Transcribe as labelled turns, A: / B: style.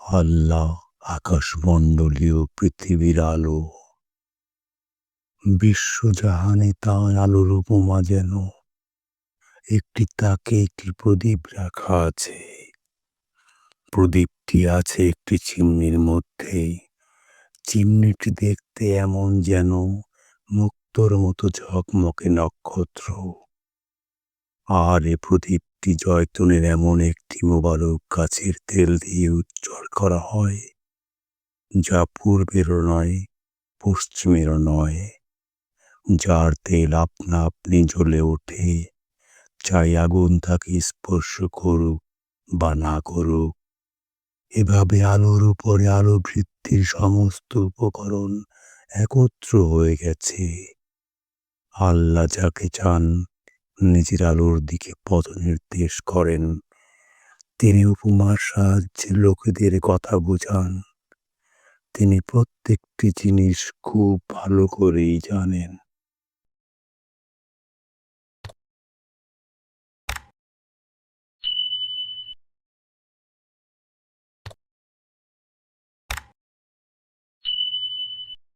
A: আল্লাহ আকাশমণ্ডলীয় পৃথিবীর আলো। বিশ্বজাহানে তাঁর আলোর উপমা যেন একটি তাকে একটি প্রদীপ রাখা আছে। প্রদীপটি আছে একটি চিমনির মধ্যে। চিমনিটি দেখতে এমন যেন মুক্তোর মতো ঝকমকে নক্ষত্র। আর এ প্রদীপটি জয়তুনের এমন একটি মোবারক গাছের তেল দিয়ে উজ্জ্বল করা হয়, যা পূর্বেরও নয়, পশ্চিমেরও নয়, যার তেল আপনা আপনি জ্বলে ওঠে, চাই আগুন তাকে স্পর্শ করুক বা না করুক। এভাবে আলোর উপরে আলো বৃদ্ধির সমস্ত উপকরণ একত্র হয়ে গেছে। আল্লাহ যাকে চান নিজের আলোর দিকে পথ নির্দেশ করেন। তিনি উপমার সাহায্যে লোকেদের কথা বোঝান। তিনি প্রত্যেকটি জিনিস খুব ভালো করেই জানেন।